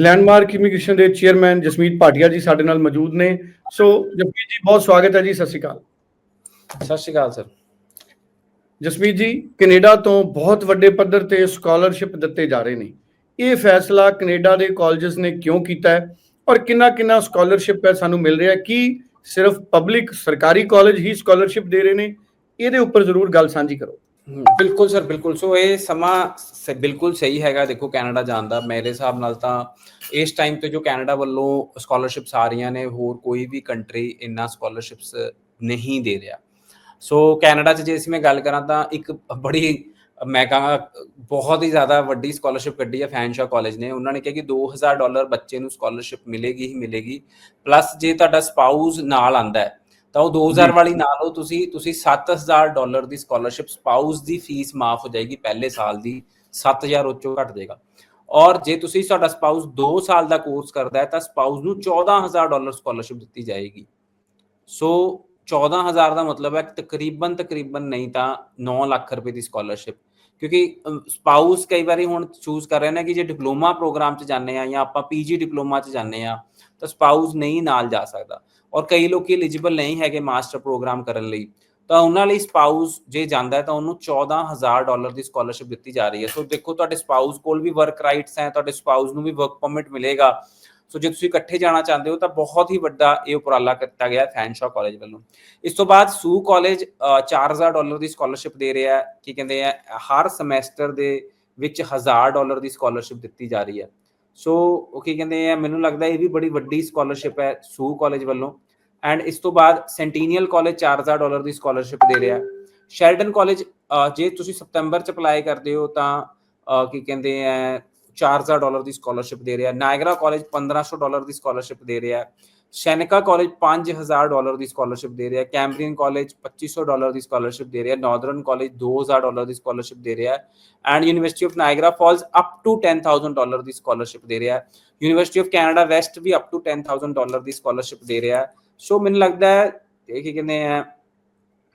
Landmark immigration ਦੇ chairman Jasmeet Bhatia ji ਸਾਡੇ ਨਾਲ ਮੌਜੂਦ ਨੇ। ਸੋ ਜਸਮੀਤ ਜੀ ਬਹੁਤ ਸਵਾਗਤ ਹੈ ਜੀ ਸਤਿ ਸ਼੍ਰੀ ਅਕਾਲ। ਸਤਿ ਸ਼੍ਰੀ ਅਕਾਲ ਸਰ। ਜਸਮੀਤ ਜੀ ਕੈਨੇਡਾ ਤੋਂ ਬਹੁਤ ਵੱਡੇ ਪੱਧਰ ਤੇ ਸਕਾਲਰਸ਼ਿਪ ਦਿੱਤੇ ਜਾ ਰਹੇ ਨੇ। ਇਹ ਫੈਸਲਾ ਕੈਨੇਡਾ ਦੇ ਕਾਲਜਸ ਨੇ ਕਿਉਂ ਕੀਤਾ ਹੈ? ਔਰ ਕਿੰਨਾ ਕਿੰਨਾ ਸਕਾਲਰਸ਼ਿਪ ਹੈ ਸਾਨੂੰ ਮਿਲ ਰਿਹਾ ਕੀ ਸਿਰਫ ਪਬਲਿਕ ਸਰਕਾਰੀ ਕਾਲਜ ਹੀ ਸਕਾਲਰਸ਼ਿਪ ਦੇ ਰਹੇ ਨੇ? ਇਹਦੇ ਉੱਪਰ ਜ਼ਰੂਰ ਗੱਲ ਸਾਂਝੀ ਕਰੋ। ਬਿਲਕੁਲ ਸਰ, ਬਿਲਕੁਲ। ਸੋ ਇਹ ਸਮਾਂ ਸ- ਬਿਲਕੁਲ ਸਹੀ ਹੈਗਾ। ਦੇਖੋ, ਕੈਨੇਡਾ ਜਾਣ ਦਾ ਮੇਰੇ ਹਿਸਾਬ ਨਾਲ ਤਾਂ ਇਸ ਟਾਈਮ ਤੇ ਜੋ ਕੈਨੇਡਾ ਵੱਲੋਂ ਸਕਾਲਰਸ਼ਿਪਸ ਆ ਰਹੀਆਂ ਨੇ, ਹੋਰ ਕੋਈ ਵੀ ਕੰਟਰੀ ਇੰਨਾ ਸਕਾਲਰਸ਼ਿਪਸ ਨਹੀਂ ਦੇ ਰਿਹਾ। ਸੋ ਕੈਨੇਡਾ 'ਚ ਜੇ ਅਸੀਂ ਮੈਂ ਗੱਲ ਕਰਾਂ ਤਾਂ ਇੱਕ ਬੜੀ, ਮੈਂ ਕਹਾਂਗਾ ਬਹੁਤ ਹੀ ਜ਼ਿਆਦਾ ਵੱਡੀ ਸਕਾਲਰਸ਼ਿਪ ਕੱਢੀ ਹੈ ਫੈਨਸ਼ਾ ਕਾਲਜ ਨੇ। ਉਹਨਾਂ ਨੇ ਕਿਹਾ ਕਿ 2000 ਡਾਲਰ ਬੱਚੇ ਨੂੰ ਸਕਾਲਰਸ਼ਿਪ ਮਿਲੇਗੀ ਹੀ ਮਿਲੇਗੀ। ਪਲੱਸ ਜੇ ਤੁਹਾਡਾ ਸਪਾਊਸ ਨਾਲ ਆਂਦਾ ਹੈ ਤਾਂ ਉਹ 2000 ਜੀ। ਵਾਲੀ ਨਾ ਲਓ ਤੁਸੀਂ ਤੁਸੀਂ 7000 ਡਾਲਰ ਦੀ ਸਕਾਲਰਸ਼ਿਪ ਸਪਾਊਸ ਦੀ ਫੀਸ ਮਾਫ ਹੋ ਜਾਏਗੀ ਪਹਿਲੇ ਸਾਲ ਦੀ 7000 ਉਹ 'ਚੋਂ ਘਟ ਜਾਏਗਾ ਔਰ ਜੇ ਤੁਸੀਂ ਤੁਹਾਡਾ ਸਪਾਊਸ 2 ਸਾਲ ਦਾ ਕੋਰਸ ਕਰਦਾ ਹੈ ਤਾਂ ਸਪਾਊਸ ਨੂੰ 14000 ਡਾਲਰ ਸਕਾਲਰਸ਼ਿਪ ਦਿੱਤੀ ਜਾਏਗੀ। ਸੋ 14000 ਦਾ ਮਤਲਬ ਹੈ ਤਕਰੀਬਨ ਤਕਰੀਬਨ ਨਹੀਂ ਤਾਂ 9 ਲੱਖ ਰੁਪਏ ਦੀ ਸਕਾਲਰਸ਼ਿਪ ਕਿਉਂਕਿ ਸਪਾਊਸ ਕਈ ਵਾਰੀ ਹੁਣ ਚੂਜ਼ ਕਰ ਰਹੇ ਨੇ ਕਿ ਜੇ ਡਿਪਲੋਮਾ ਪ੍ਰੋਗਰਾਮ 'ਚ ਜਾਂਦੇ ਆ ਜਾਂ ਆਪਾਂ ਪੀਜੀ ਡਿਪਲੋਮਾ 'ਚ ਜਾਂਦੇ ਆ, ਤਾਂ ਸਪਾਊਸ ਨਹੀਂ ਨਾਲ ਜਾ ਸਕਦਾ। ਔਰ ਕਈ ਲੋਕੀ ਐਲੀਜੀਬਲ ਨਹੀਂ ਹੈਗੇ ਮਾਸਟਰ ਪ੍ਰੋਗਰਾਮ ਕਰਨ ਲਈ। ਤਾਂ ਉਹਨਾਂ ਲਈ ਸਪਾਊਸ ਜੇ ਜਾਂਦਾ ਹੈ ਤਾਂ ਉਹਨੂੰ 14000 ਡਾਲਰ ਦੀ ਸਕਾਲਰਸ਼ਿਪ ਦਿੱਤੀ ਜਾ ਰਹੀ ਹੈ। ਸੋ ਦੇਖੋ ਤੁਹਾਡੇ ਸਪਾਊਸ ਕੋਲ ਵੀ ਵਰਕ ਰਾਈਟਸ ਹੈ, ਤੁਹਾਡੇ ਸਪਾਊਸ ਨੂੰ ਵੀ ਵਰਕ ਪਰਮਿਟ ਮਿਲੇਗਾ। ਸੋ ਜੇ ਤੁਸੀਂ ਇਕੱਠੇ ਜਾਣਾ ਚਾਹੁੰਦੇ ਹੋ ਤਾਂ ਬਹੁਤ ਹੀ ਵੱਡਾ ਇਹ ਉਪਰਾਲਾ ਕੀਤਾ ਗਿਆ ਫੈਨਸ਼ਾ ਕਾਲਜ ਵੱਲੋਂ। ਇਸ ਤੋਂ ਬਾਅਦ ਸੂ ਕਾਲਜ 4000 ਡਾਲਰ ਦੀ ਸਕਾਲਰਸ਼ਿਪ ਦੇ ਰਿਹਾ ਹੈ। ਕੀ ਕਹਿੰਦੇ ਆ, ਹਰ ਸਮੈਸਟਰ ਦੇ ਵਿੱਚ 1000 ਡਾਲਰ ਦੀ ਸਕਾਲਰਸ਼ਿਪ ਦਿੱਤੀ ਜਾ ਰਹੀ ਹੈ। ਸੋ ਉਹ ਕੀ ਕਹਿੰਦੇ ਆ, ਮੈਨੂੰ ਲੱਗਦਾ ਇਹ ਵੀ ਬੜੀ ਵੱਡੀ ਸਕਾਲਰਸ਼ਿਪ ਹੈ ਸੂ ਕਾਲਜ ਵੱਲੋਂ। ਐਂਡ ਇਸ ਤੋਂ ਬਾਅਦ ਸੈਂਟੀਨੀਅਲ ਕਾਲਜ 4000 ਡਾਲਰ ਦੀ ਸਕਾਲਰਸ਼ਿਪ ਦੇ ਰਿਹਾ ਹੈ। ਸ਼ੈਲਡਨ ਕਾਲਜ ਜੇ ਤੁਸੀਂ ਸਤੰਬਰ ਚ ਅਪਲਾਈ ਕਰਦੇ ਹੋ ਤਾਂ ਕੀ ਕਹਿੰਦੇ ਆ 4000 ਡਾਲਰ ਦੀ ਸਕਾਲਰਸ਼ਿਪ ਦੇ ਰਿਹਾ ਹੈ ਨਾਇਗਰਾ ਕਾਲਜ 1500 ਡਾਲਰ ਦੀ ਸਕਾਲਰਸ਼ਿਪ ਦੇ ਰਿਹਾ ਹੈ ਸ਼ੈਨਿਕਾ ਕਾਲਜ 5000 ਡਾਲਰ ਦੀ ਸਕਾਲਰਸ਼ਿਪ ਦੇ ਰਿਹਾ ਹੈ ਕੈਂਬਰੀਅਨ ਕਾਲਜ 2500 ਡਾਲਰ ਦੀ ਸਕਾਲਰਸ਼ਿਪ ਦੇ ਰਿਹਾ ਹੈ ਨਾਰਦਰਨ ਕਾਲਜ 2000 ਡਾਲਰ ਦੀ ਸਕਾਲਰਸ਼ਿਪ ਦੇ ਰਿਹਾ ਹੈ and University of Niagara Falls up to 10000 dollar the scholarship ਦੇ ਰਿਹਾ ਹੈ ਯੂਨੀਵਰਸਿਟੀ ਆਫ ਕੈਨੇਡਾ ਵੈਸਟ ਵੀ ਅਪ ਟੂ 10000 ਡਾਲਰ ਦੀ ਸਕਾਲਰਸ਼ਿਪ ਦੇ ਰਿਹਾ ਹੈ ਸੋ ਮੈਨੂੰ ਲੱਗਦਾ ਹੈ ਇਹ ਕੀ ਕਹਿੰਦੇ ਆ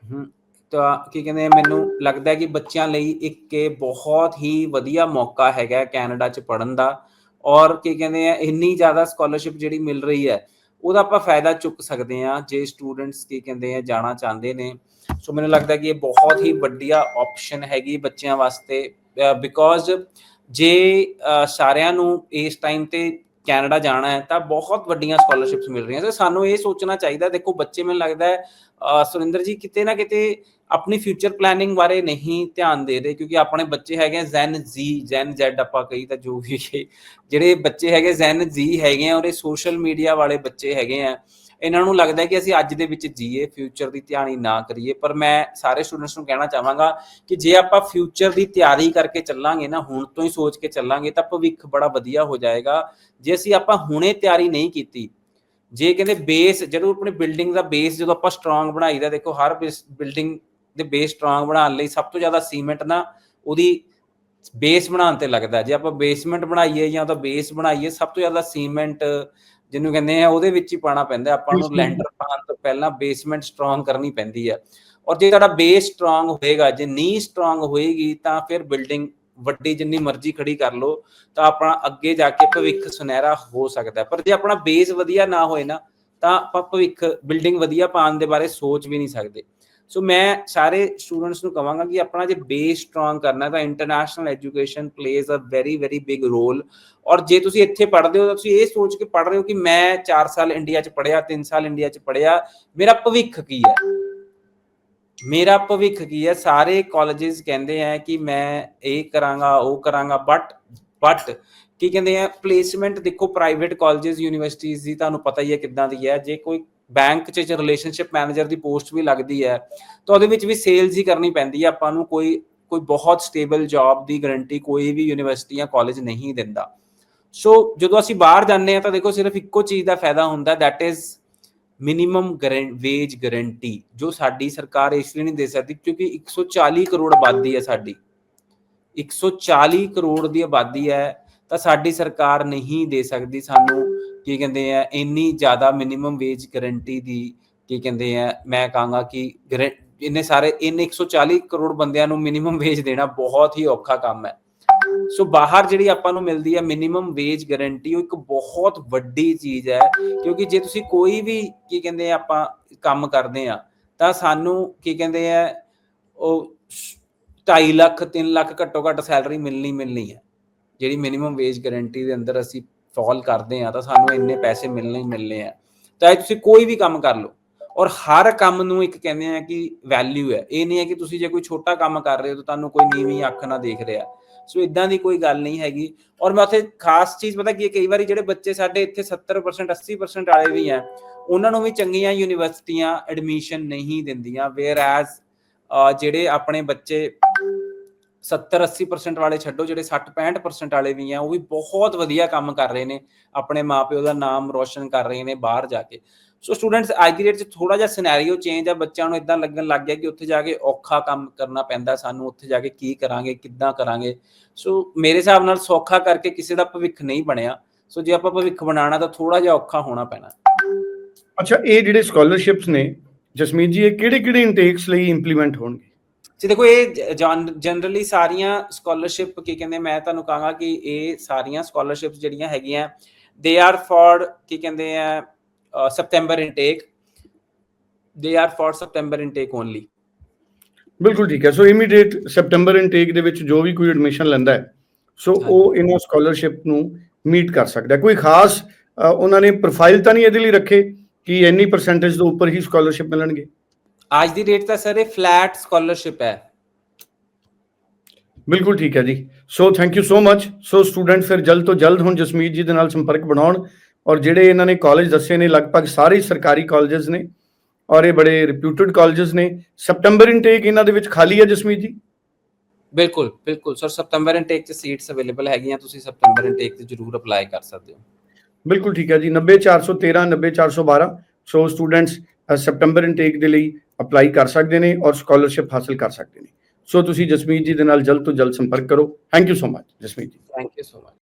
ਹਮ, ਤਾਂ ਕੀ ਕਹਿੰਦੇ ਆ, ਮੈਨੂੰ ਲੱਗਦਾ ਹੈ ਕਿ ਬੱਚਿਆਂ ਲਈ ਇੱਕ ਇਹ ਬਹੁਤ ਹੀ ਵਧੀਆ ਮੌਕਾ ਹੈਗਾ ਕੈਨੇਡਾ 'ਚ ਪੜਨ ਦਾ ਔਰ ਕੀ ਕਹਿੰਦੇ ਆ, ਇੰਨੀ ਜ਼ਿਆਦਾ ਸਕਾਲਰਸ਼ਿਪ ਜਿਹੜੀ ਮਿਲ ਰਹੀ ਹੈ, ਉਹਦਾ ਆਪਾਂ ਫਾਇਦਾ ਚੁੱਕ ਸਕਦੇ ਆ ਜੇ ਸਟੂਡੈਂਟਸ ਕੀ ਕਹਿੰਦੇ ਆ, ਜਾਣਾ ਚਾਹੁੰਦੇ ਨੇ। ਸੋ ਮੈਨੂੰ ਲੱਗਦਾ ਕਿ ਇਹ ਬਹੁਤ ਹੀ ਵੱਡੀਆ ਆਪਸ਼ਨ ਹੈਗੀ ਬੱਚਿਆਂ ਵਾਸਤੇ ਬਿਕੋਜ਼ ਜੇ ਸਾਰਿਆਂ ਨੂੰ ਇਸ ਟਾਈਮ ਤੇ ਕੈਨੇਡਾ ਜਾਣਾ ਹੈ, ਤਾਂ ਬਹੁਤ ਵੱਡੀਆਂ ਸਕਾਲਰਸ਼ਿਪਸ ਮਿਲ ਰਹੀਆਂ। ਸੋ ਸਾਨੂੰ ਇਹ ਸੋਚਣਾ ਚਾਹੀਦਾ ਦੇਖੋ ਬੱਚੇ ਮੈਨੂੰ ਲੱਗਦਾ ਹੈ ਸੁਰਿੰਦਰ ਜੀ ਕਿਤੇ ਨਾ ਕਿਤੇ ਆਪਣੀ ਫਿਊਚਰ ਪਲੈਨਿੰਗ ਬਾਰੇ ਨਹੀਂ ਧਿਆਨ ਦੇ ਰਹੇ ਕਿਉਂਕਿ ਆਪਣੇ ਬੱਚੇ ਹੈਗੇ ਜ਼ੈਨ ਜ਼ੀ ਜ਼ੈਨ ਜ਼ੈਡ ਆਪਾਂ ਕਹੀ ਤਾਂ ਜੋ ਵੀ ਜਿਹੜੇ ਬੱਚੇ ਹੈਗੇ ਜ਼ੈਨ ਜ਼ੀ ਹੈਗੇ ਆ ਔਰ ਇਹ ਸੋਸ਼ਲ ਮੀਡੀਆ ਵਾਲੇ ਬੱਚੇ ਹੈਗੇ ਆ, ਇਹਨਾਂ ਨੂੰ ਲੱਗਦਾ ਕਿ ਅਸੀਂ ਅੱਜ ਦੇ ਵਿੱਚ ਜੀਏ ਫਿਊਚਰ ਦੀ ਤਿਆਰੀ ਨਾ ਕਰੀਏ। ਪਰ ਮੈਂ ਸਾਰੇ ਸਟੂਡੈਂਟਸ ਨੂੰ ਕਹਿਣਾ ਚਾਹਾਂਗਾ ਕਿ ਜੇ ਆਪਾਂ ਫਿਊਚਰ ਦੀ ਤਿਆਰੀ ਕਰਕੇ ਚੱਲਾਂਗੇ ਨਾ, ਹੁਣ ਤੋਂ ਹੀ ਸੋਚ ਕੇ ਚੱਲਾਂਗੇ ਤਾਂ ਭਵਿੱਖ ਬੜਾ ਵਧੀਆ ਹੋ ਜਾਏਗਾ। ਜੇ ਅਸੀਂ ਆਪਾਂ ਹੁਣੇ ਤਿਆਰੀ ਨਹੀਂ ਕੀਤੀ, ਜੇ ਕਹਿੰਦੇ ਬੇਸ ਜਦੋਂ ਆਪਣੀ ਬਿਲਡਿੰਗ ਦਾ ਬੇਸ ਜਦੋਂ ਆਪਾਂ ਸਟਰੋਂਗ ਬਣਾਈਦਾ, ਦੇਖੋ ਹਰ ਬਿਲਡਿੰਗ ਦੇ ਬੇਸ ਸਟਰੋਂਗ ਬਣਾਉਣ ਲਈ ਸਭ ਤੋਂ ਜ਼ਿਆਦਾ ਸੀਮੈਂਟ ਨਾ ਉਹਦੀ ਬੇਸ ਬਣਾਉਣ ਤੇ ਲੱਗਦਾ ਜੇ ਆਪਾਂ ਬੇਸਮੈਂਟ ਬਣਾਈਏ ਜਾਂ ਉਹਦਾ ਬੇਸ ਬਣਾਈਏ ਸਭ ਤੋਂ ਜ਼ਿਆਦਾ ਸੀਮੈਂਟ ਜਿਹਨੂੰ ਕਹਿੰਦੇ ਆ ਉਹਦੇ ਵਿੱਚ ਹੀ ਪਾਣਾ ਪੈਂਦਾ ਆਪਾਂ ਨੂੰ। ਲੈਂਟਰ ਪਾਉਣ ਤੋਂ ਪਹਿਲਾਂ ਬੇਸਮੈਂਟ ਸਟਰੋਂਗ ਕਰਨੀ ਪੈਂਦੀ ਹੈ ਔਰ ਜੇ ਤੁਹਾਡਾ ਬੇਸ ਸਟਰੋਂਗ ਹੋਏਗਾ ਜੇ ਨੀ ਸਟਰੋਂਗ ਹੋਏਗੀ ਤਾਂ ਫਿਰ ਬਿਲਡਿੰਗ ਵੱਡੀ ਜਿੰਨੀ ਮਰਜ਼ੀ ਖੜੀ ਕਰ ਲਓ ਤਾਂ ਆਪਣਾ ਅੱਗੇ ਜਾ ਕੇ ਭਵਿੱਖ ਸੁਨਹਿਰਾ ਹੋ ਸਕਦਾ। ਪਰ ਜੇ ਆਪਣਾ ਬੇਸ ਵਧੀਆ ਨਾ ਹੋਏ ਨਾ ਤਾਂ ਆਪਾਂ ਭਵਿੱਖ ਬਿਲਡਿੰਗ ਵਧੀਆ ਪਾਉਣ ਦੇ ਬਾਰੇ ਸੋਚ ਵੀ ਨਹੀਂ ਸਕਦੇ ਸੋ ਮੈਂ ਸਾਰੇ ਸਟੂਡੈਂਟਸ ਨੂੰ ਕਹਾਂਗਾ ਕਿ ਆਪਣਾ ਜੇ ਬੇਸ ਸਟਰੋਂਗ ਕਰਨਾ ਤਾਂ international education plays a very very big role ਔਰ ਜੇ ਤੁਸੀਂ ਇੱਥੇ ਪੜ੍ਹਦੇ ਹੋ ਤਾਂ ਤੁਸੀਂ ਇਹ ਸੋਚ ਕੇ ਪੜ੍ਹ ਰਹੇ ਹੋ ਕਿ ਮੈਂ 4 ਸਾਲ ਇੰਡੀਆ 'ਚ ਪੜ੍ਹਿਆ 3 ਸਾਲ ਇੰਡੀਆ 'ਚ ਪੜ੍ਹਿਆ, ਮੇਰਾ ਭਵਿੱਖ ਕੀ ਹੈ? ਮੇਰਾ ਭਵਿੱਖ ਕੀ ਹੈ? ਸਾਰੇ ਕਾਲਜਸ ਕਹਿੰਦੇ ਆ ਕਿ ਮੈਂ ਇਹ ਕਰਾਂਗਾ ਉਹ ਕਰਾਂਗਾ ਬਟ ਬਟ ਕੀ ਕਹਿੰਦੇ ਆ? ਪਲੇਸਮੈਂਟ ਦੇਖੋ ਪ੍ਰਾਈਵੇਟ ਕਾਲਜਸ ਯੂਨੀਵਰਸਿਟੀਜ਼ ਦੀ ਤੁਹਾਨੂੰ ਪਤਾ ਹੀ ਹੈ ਕਿੱਦਾਂ ਦੀ ਹੈ। ਜੇ ਕੋਈ ਬੈਂਕ 'ਚ ਰਿਲੇਸ਼ਨਸ਼ਿਪ ਮੈਨੇਜਰ ਦੀ ਪੋਸਟ ਵੀ ਲੱਗਦੀ ਹੈ, ਤਾਂ ਉਹਦੇ ਵਿੱਚ ਵੀ ਸੇਲਸ ਹੀ ਕਰਨੀ ਪੈਂਦੀ ਹੈ। ਆਪਾਂ ਨੂੰ ਕੋਈ ਕੋਈ ਬਹੁਤ ਸਟੇਬਲ ਜੌਬ ਦੀ ਗਾਰੰਟੀ ਕੋਈ ਵੀ ਯੂਨੀਵਰਸਿਟੀ ਜਾਂ ਕਾਲਜ ਨਹੀਂ ਦਿੰਦਾ। ਸੋ ਜਦੋਂ ਅਸੀਂ ਬਾਹਰ ਜਾਂਦੇ ਆ ਤਾਂ ਦੇਖੋ ਸਿਰਫ ਇੱਕੋ ਚੀਜ਼ ਦਾ ਫਾਇਦਾ ਹੁੰਦਾ that is minimum wage guarantee ਜੋ ਸਾਡੀ ਸਰਕਾਰ ਇਸ ਲਈ ਨਹੀਂ ਦੇ ਸਕਦੀ ਕਿਉਂਕਿ 140 ਕਰੋੜ ਆਬਾਦੀ ਹੈ ਸਾਡੀ। 140 ਕਰੋੜ ਦੀ ਆਬਾਦੀ ਹੈ ਤਾਂ ਸਾਡੀ ਸਰਕਾਰ ਨਹੀਂ ਦੇ ਸਕਦੀ ਸਾਨੂੰ ਕੀ ਕਹਿੰਦੇ ਆ, ਇੰਨੀ ਜ਼ਿਆਦਾ ਮਿਨੀਮਮ ਵੇਜ ਗਾਰੰਟੀ ਦੀ ਕੀ ਕਹਿੰਦੇ ਆ, ਮੈਂ ਕਹਾਂਗਾ ਕਿ guaran- ਇੰਨੇ ਸਾਰੇ, ਇੰਨੇ 140 ਕਰੋੜ ਬੰਦਿਆਂ ਨੂੰ ਮਿਨੀਮਮ ਵੇਜ ਦੇਣਾ ਬਹੁਤ ਹੀ ਔਖਾ ਕੰਮ ਹੈ। ਸੋ ਬਾਹਰ ਜਿਹੜੀ ਆਪਾਂ ਨੂੰ ਮਿਲਦੀ ਹੈ ਮਿਨੀਮਮ ਵੇਜ ਗਾਰੰਟੀ ਉਹ ਇੱਕ ਬਹੁਤ ਵੱਡੀ ਚੀਜ਼ ਹੈ, ਕਿਉਂਕਿ ਜੇ ਤੁਸੀਂ ਕੋਈ ਵੀ ਕੀ ਕਹਿੰਦੇ ਆ, ਆਪਾਂ ਕੰਮ ਕਰਦੇ ਆ ਤਾਂ ਸਾਨੂੰ ਕੀ ਕਹਿੰਦੇ ਆ, ਉਹ 2.5 ਲੱਖ 3 ਲੱਖ ਘੱਟੋ ਘੱਟ ਸੈਲਰੀ ਮਿਲਣੀ ਮਿਲਣੀ ਹੈ। ਜਿਹੜੀ ਮਿਨੀਮਮ ਵੇਜ ਗਾਰੰਟੀ ਦੇ ਅੰਦਰ ਅਸੀਂ ਫਾਲ ਕਰਦੇ ਆ ਤਾਂ ਸਾਨੂੰ ਇੰਨੇ ਪੈਸੇ ਮਿਲਣੇ ਹੀ ਮਿਲਣੇ ਆ। ਚਾਹੇ ਤੁਸੀਂ ਕੋਈ ਵੀ ਕੰਮ ਕਰ ਲਓ। ਔਰ ਹਰ ਕੰਮ ਨੂੰ ਇੱਕ ਕਹਿੰਦੇ ਆ ਕਿ ਵੈਲਿਊ ਹੈ। ਇਹ ਨਹੀਂ ਹੈ ਕਿ ਤੁਸੀਂ ਜੇ ਕੋਈ ਛੋਟਾ ਕੰਮ ਕਰ ਰਹੇ ਹੋ ਤਾਂ ਤੁਹਾਨੂੰ ਕੋਈ ਨੀਵੀਂ ਅੱਖ ਨਾਲ ਦੇਖ ਰਿਹਾ। ਸੋ ਇਦਾਂ ਦੀ ਕੋਈ ਗੱਲ ਨਹੀਂ ਹੈਗੀ। ਔਰ ਮੈਂ ਉੱਥੇ ਖਾਸ ਚੀਜ਼ ਪਤਾ ਕੀ ਕਈ ਵਾਰੀ ਜਿਹੜੇ ਬੱਚੇ ਸਾਡੇ ਇੱਥੇ 70% 80% ਵਾਲੇ ਵੀ ਆ ਉਹਨਾਂ ਨੂੰ ਵੀ ਚੰਗੀਆਂ ਯੂਨੀਵਰਸਿਟੀਆਂ ਐਡਮਿਸ਼ਨ ਨਹੀਂ ਦਿੰਦੀਆਂ। ਵੇਅਰ ਐਜ਼ ਜਿਹੜੇ ਆਪਣੇ ਬੱਚੇ 70 80% ਵਾਲੇ ਛੱਡੋ, ਜਿਹੜੇ 60 65% ਵਾਲੇ ਵੀ ਆ, ਉਹ ਵੀ ਬਹੁਤ ਵਧੀਆ ਕੰਮ ਕਰ ਰਹੇ ਨੇ, ਆਪਣੇ ਮਾਪਿਓ ਦਾ ਨਾਮ ਰੋਸ਼ਨ ਕਰ ਰਹੇ ਨੇ ਬਾਹਰ ਜਾ ਕੇ। ਸੋ ਸਟੂਡੈਂਟਸ ਅੱਜ ਦੀ ਡੇਟ 'ਚ ਥੋੜਾ ਜਿਹਾ ਸਿਨੈਰੀਓ ਚੇਂਜ ਆ, ਬੱਚਿਆਂ ਨੂੰ ਇਦਾਂ ਲੱਗਣ ਲੱਗ ਗਿਆ ਕਿ ਉੱਥੇ ਜਾ ਕੇ ਔਖਾ ਕੰਮ ਕਰਨਾ ਪੈਂਦਾ ਸਾਨੂੰ, ਉੱਥੇ ਜਾ ਕੇ ਕੀ ਕਰਾਂਗੇ, ਕਿੱਦਾਂ ਕਰਾਂਗੇ। ਸੋ ਮੇਰੇ ਹਿਸਾਬ ਨਾਲ ਸੌਖਾ ਕਰਕੇ ਕਿਸੇ ਦਾ ਭਵਿੱਖ ਨਹੀਂ ਬਣਿਆ। ਸੋ ਜੇ ਆਪਾਂ ਭਵਿੱਖ ਬਣਾਉਣਾ ਤਾਂ ਥੋੜਾ ਜਿਹਾ ਔਖਾ ਹੋਣਾ ਪੈਣਾ। ਅੱਛਾ, ਇਹ ਜਿਹੜੇ ਸਕਾਲਰਸ਼ਿਪਸ ਨੇ, ਜਸਮੀਤ ਜੀ, ਇਹ ਕਿਹੜੇ ਕਿਹੜੇ ਇਨਟੇਕਸ ਲਈ ਇੰਪਲੀਮੈਂਟ ਹੋਣਗੇ? ਜੀ ਦੇਖੋ ਇਹ ਜਨਰਲੀ ਸਾਰੀਆਂ ਸਕਾਲਰਸ਼ਿਪ ਕੀ ਕਹਿੰਦੇ ਮੈਂ ਤੁਹਾਨੂੰ ਕਹਾਂਗਾ ਕਿ ਇਹ ਸਾਰੀਆਂ ਸਕਾਲਰਸ਼ਿਪਸ ਜਿਹੜੀਆਂ ਹੈਗੀਆਂ ਦੇ ਆਰ ਫॉर ਕੀ ਕਹਿੰਦੇ ਆ ਸਪਟੈਂਬਰ ਇਨਟੇਕ ਦੇ are for September intake only ਬਿਲਕੁਲ ਠੀਕ ਹੈ। ਸੋ ਇਮੀਡੀਏਟ ਸੈਪਟੈਂਬਰ ਇਨਟੇਕ ਦੇ ਵਿੱਚ ਜੋ ਵੀ ਕੋਈ ਐਡਮਿਸ਼ਨ ਲੈਂਦਾ ਹੈ ਸੋ ਉਹ ਇਹਨਾਂ ਸਕਾਲਰਸ਼ਿਪ ਨੂੰ ਮੀਟ ਕਰ ਸਕਦਾ। ਕੋਈ ਖਾਸ ਉਹਨਾਂ ਨੇ ਪ੍ਰੋਫਾਈਲ ਤਾਂ ਨਹੀਂ ਇਹਦੇ ਲਈ ਰੱਖੇ ਕਿ ਇੰਨੀ ਪਰਸੈਂਟੇਜ ਤੋਂ ਉੱਪਰ ਹੀ ਸਕਾਲਰਸ਼ਿਪ ਮਿਲਣਗੇ। ਅੱਜ ਦੀ ਡੇਟ ਤਾਂ ਸਰ ਇਹ ਫਲੈਟ ਸਕਾਲਰਸ਼ਿਪ ਹੈ। ਬਿਲਕੁਲ ਠੀਕ ਹੈ ਜੀ। So thank you so much so student ਫਿਰ ਜਲਦ ਤੋਂ ਜਲਦ ਹੁਣ ਜਸਮੀਤ ਜੀ ਦੇ ਨਾਲ ਸੰਪਰਕ ਬਣਾਉਣ ਔਰ ਜਿਹੜੇ ਇਹਨਾਂ ਨੇ ਕਾਲਜ ਦੱਸੇ ਨੇ ਲਗਭਗ ਸਾਰੇ ਸਰਕਾਰੀ ਕਾਲਜਸ ਨੇ ਔਰ ਇਹ ਬੜੇ ਰਿਪਿਊਟਡ ਕਾਲਜਸ ਨੇ। ਸੈਪਟੈਂਬਰ ਇਨਟੇਕ ਇਹਨਾਂ ਦੇ ਵਿੱਚ ਖਾਲੀ ਹੈ ਜਸਮੀਤ ਜੀ? ਬਿਲਕੁਲ ਬਿਲਕੁਲ ਸਰ। ਸਪਟੈਂਬਰ ਇਨਟੇਕ 'ਚ ਸੀਟਸ ਅਵੇਲੇਬਲ ਹੈਗੀਆਂ। ਤੁਸੀਂ ਸਪਟੈਂਬਰ ਇਨਟੇਕ 'ਤੇ ਜ਼ਰੂਰ ਅਪਲਾਈ ਕਰ ਸਕਦੇ ਹੋ। ਬਿਲਕੁਲ ਠੀਕ ਹੈ ਜੀ। 90413 90412 ਸੋ ਸਟੂਡੈਂਟਸ ਸੈਪਟੈਂਬਰ ਇਨਟੇਕ ਦੇ ਲਈ ਅਪਲਾਈ ਕਰ ਸਕਦੇ ਨੇ ਔਰ ਸਕਾਲਰਸ਼ਿਪ ਹਾਸਲ ਕਰ ਸਕਦੇ ਨੇ। ਸੋ ਤੁਸੀਂ ਜਸਮੀਤ ਜੀ ਦੇ ਨਾਲ ਜਲਦ ਤੋਂ ਜਲਦ ਸੰਪਰਕ ਕਰੋ। Thank you so much Jasmeet ji. Thank you so much